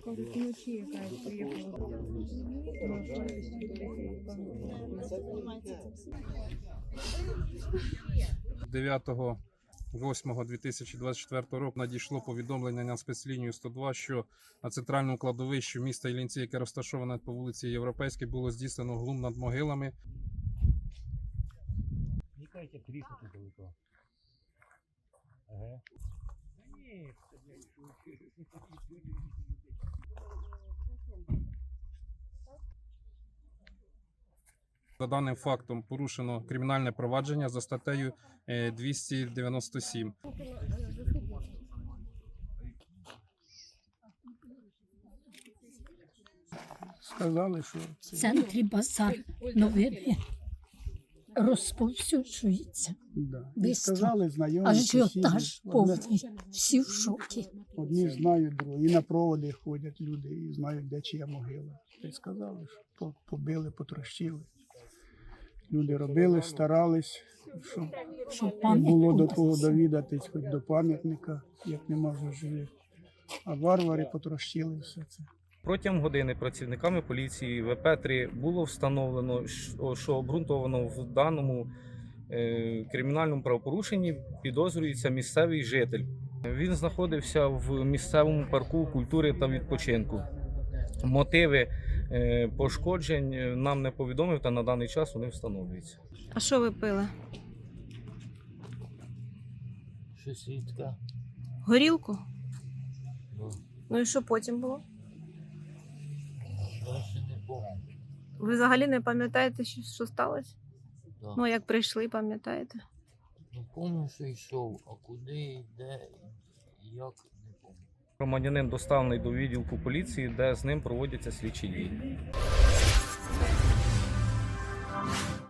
кажуть, вночі якась приїхала. 9.08.2024 року надійшло повідомлення на спецлінію 102, що на центральному кладовищі міста Іллінці, яке розташоване по вулиці Європейській, було здійснено глум над могилами. Кажуть, як далеко. Ага. Ні, За даним фактом порушено кримінальне провадження за статтею е, 297. Сказали, що В центрі базар новини розповсюджується. да. І Бистро. сказали знайомі. Ажіотаж сусіди. повний. Всі в шокі. Одні знають, другі. І на проводи ходять люди і знають, де чия могила. І сказали, що по- побили, потрощили. Люди робили, старались, щоб Що не пам'ять було до кого довідатись, хоч до пам'ятника, як нема вже живих. А варвари потрощили все це. Протягом години працівниками поліції ВП-3 було встановлено, що- обґрунтовано в даному е, кримінальному правопорушенні підозрюється місцевий житель. Він знаходився в місцевому парку культури та відпочинку. Мотиви пошкоджень е, нам не повідомив, та на даний час вони встановлюються. А що ви пили? Щось рідке. Горілку? Ну, Ну і що потім було? Краще не помню. Ви взагалі не пам'ятаєте, що, що сталося? Да. Ну, як прийшли, пам'ятаєте? Ну, помню, що йшов, а куди, де, і як, не помню. Громадянин доставлений до відділку поліції, де з ним проводяться слідчі дії.